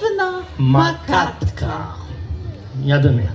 dziwna Makatka. Jadymy.